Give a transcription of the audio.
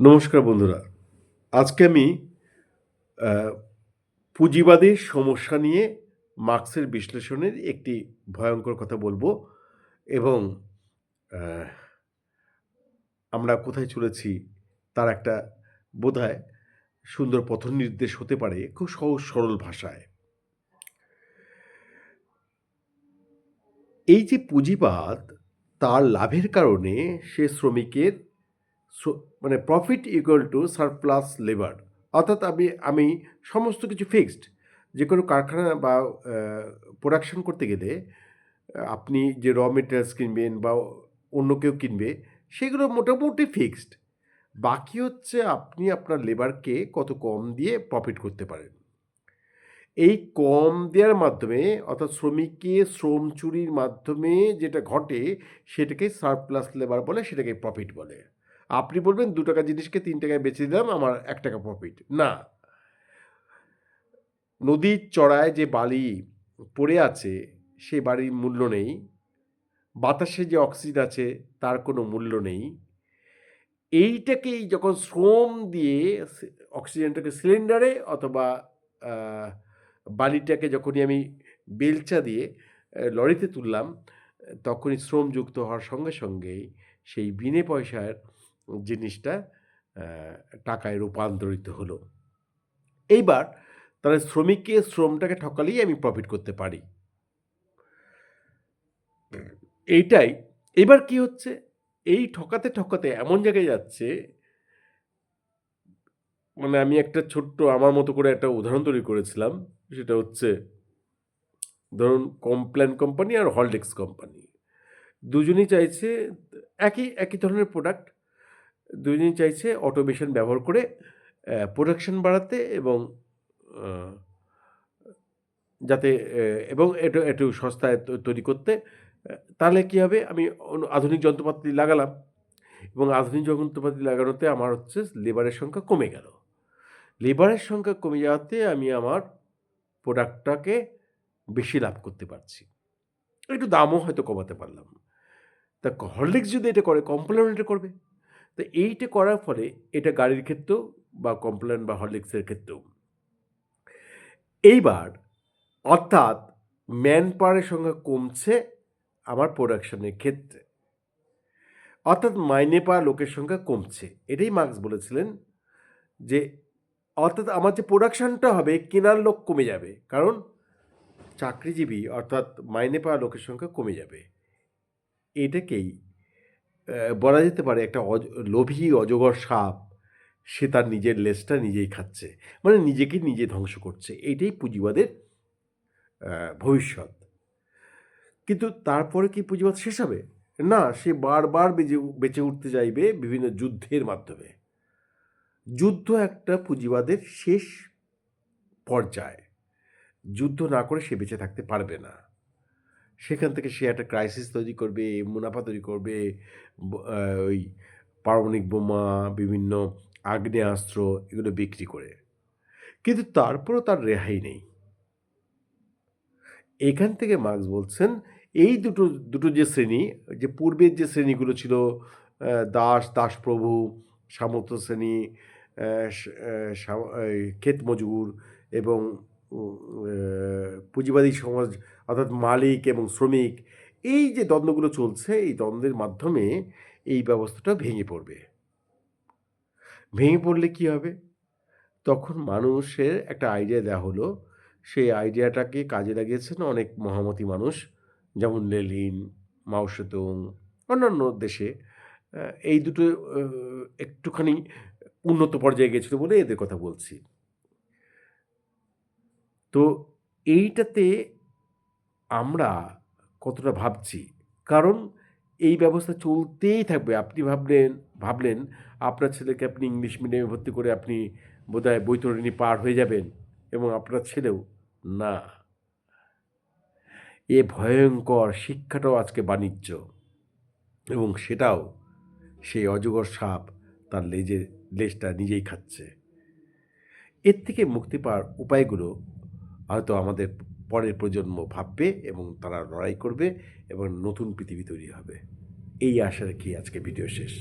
নমস্কার বন্ধুরা। আজকে আমি পুঁজিবাদের সমস্যা নিয়ে মার্ক্সের বিশ্লেষণের একটি ভয়ঙ্কর কথা বলব এবং আমরা কোথায় চলেছি তার একটা বোধহয় সুন্দর পথ নির্দেশ হতে পারে খুব সহজ সরল ভাষায়। এই যে পুঁজিবাদ, তার লাভের কারণে সে শ্রমিকের শ্র- মানে profit equal to surplus labour অর্থাৎ আমি আমি সমস্ত কিছু ফিক্সড যে কোনো কারখানা বা প্রোডাকশন করতে গেলে আপনি যে র মেটেরিয়ালস কিনবেন বা অন্য কেউ কিনবে, সেগুলো মোটামুটি ফিক্সড বাকি হচ্ছে আপনি আপনার লেবারকে কত কম দিয়ে প্রফিট করতে পারেন। এই কম দেওয়ার মাধ্যমে, অর্থাৎ শ্রমিককে শ্রম চুরির মাধ্যমে যেটা ঘটে, সেটাকে সারপ্লাস লেবার বলে, সেটাকে প্রফিট বলে। আপনি বলবেন দু টাকা জিনিসকে তিন টাকায় বেচে দিলাম, আমার এক টাকা প্রফিট না। নদীর চড়ায় যে বালি পড়ে আছে সেই বাড়ির মূল্য নেই। বাতাসে যে অক্সিজেন আছে, তার কোনো মূল্য নেই। এইটাকেই যখন শ্রম দিয়ে অক্সিজেনটাকে সিলিন্ডারে অথবা বালিটাকে যখনই আমি বেলচা দিয়ে লরিতে তুললাম, তখনই শ্রম যুক্ত হওয়ার সঙ্গে সঙ্গেই সেই বিনে পয়সার জিনিসটা টাকায় রূপান্তরিত হলো। এইবার তাহলে শ্রমিককে শ্রমটাকে ঠকালেই আমি প্রফিট করতে পারি। এইটাই। এবার কি হচ্ছে? এই ঠকাতে ঠকাতে এমন জায়গায় যাচ্ছে মানে আমি একটা ছোট্ট, আমার মতো করে একটা উদাহরণ তৈরি করেছিলাম। সেটা হচ্ছে, ধরুন কমপ্ল্যান কোম্পানি আর হলডেক্স কোম্পানি দুজনই চাইছে, একই একই ধরনের প্রোডাক্ট দুজনই চাইছে অটোমেশন ব্যবহার করে প্রোডাকশন বাড়াতে এবং যাতে এবং একটু একটু সস্তায় তৈরি করতে তাহলে কী হবে? আমি আধুনিক যন্ত্রপাতি লাগালাম এবং আধুনিক যন্ত্রপাতি লাগানোতে আমার হচ্ছে লেবারের সংখ্যা কমে গেল। লেবারের সংখ্যা কমে যাওয়াতে আমি আমার প্রোডাক্টটাকে বেশি লাভ করতে পারছি। একটু দামও হয়তো কমাতে পারলাম। তা হরলিক্স যদি এটা করে কমপ্লেন এটা করবে? তো এইটা করার ফলে এটা গাড়ির ক্ষেত্রেও বা কমপ্লেন বা হরলিক্সের ক্ষেত্রেও। এইবার অর্থাৎ ম্যান পাওয়ারের সংখ্যা কমছে আমার প্রোডাকশনের ক্ষেত্রে। অর্থাৎ মাইনে পাওয়া লোকের সংখ্যা কমছে। এটাই মার্কস বলেছিলেন যে অর্থাৎ আমার যে প্রোডাকশানটা হবে কেনার লোক কমে যাবে। কারণ চাকরিজীবী অর্থাৎ মাইনে পাওয়া লোকের সংখ্যা কমে যাবে। এটাকেই বলা যেতে পারে একটা লোভী, অজগর সাপ, সে তার নিজের লেজটা নিজেই খাচ্ছে। মানে নিজেকে নিজে ধ্বংস করছে। এটাই পুঁজিবাদের ভবিষ্যৎ। কিন্তু তারপরে কি পুঁজিবাদ শেষ হবে? না, সে বারবার বেজে, বেঁচে উঠতে চাইবে বিভিন্ন যুদ্ধের মাধ্যমে। যুদ্ধ একটা পুঁজিবাদের শেষ পর্যায়। যুদ্ধ না করে সে বেঁচে থাকতে পারবে না। সেখান থেকে সে একটা ক্রাইসিস তৈরি করবে, মুনাফা তৈরি করবে ওই পারমাণবিক বোমা, বিভিন্ন আগ্নেয়াস্ত্র এগুলো বিক্রি করে। কিন্তু তারপরও তার রেহাই নেই। এখান থেকে মার্কস বলছেন, এই দুটো দুটো যে শ্রেণি, যে পূর্বের যে শ্রেণীগুলো ছিল দাস, দাসপ্রভু, সামন্ত শ্রেণি ক্ষেত মজুর এবং পুঁজিবাদী সমাজ অর্থাৎ মালিক এবং শ্রমিক, এই যে দ্বন্দ্বগুলো চলছে, এই দ্বন্দ্বের মাধ্যমে এই ব্যবস্থাটা ভেঙে পড়বে। ভেঙে পড়লে কি হবে? তখন মানুষের একটা আইডিয়া দেওয়া হলো। সেই আইডিয়াটাকে কাজে লাগিয়েছেন অনেক মহামতি মানুষ, যেমন লেলিন মাওসেতুং অন্যান্য দেশে। এই দুটো একটুখানি উন্নত পর্যায়ে গেছিল বলে এদের কথা বলছি। তো এইটাতে আমরা কতটা ভাবছি? কারণ এই ব্যবস্থা চলতেই থাকবে। আপনি ভাবলেন ভাবলেন আপনার ছেলেকে আপনি ইংলিশ মিডিয়ামে ভর্তি করে আপনি বোধহয় বৈতরণী পার হয়ে যাবেন এবং আপনার ছেলেও। না। এ ভয়ঙ্কর শিক্ষাটাও আজকে বাণিজ্য এবং সেটাও সেই অজগর সাপ তার লেজের লেজটা নিজেই খাচ্ছে। এর থেকে মুক্তি পাওয়ার উপায়গুলো হয়তো আমাদের পরের প্রজন্ম ভাববে এবং তারা লড়াই করবে এবং নতুন পৃথিবী তৈরি হবে। এই আশা রেখেই আজকে ভিডিও শেষ।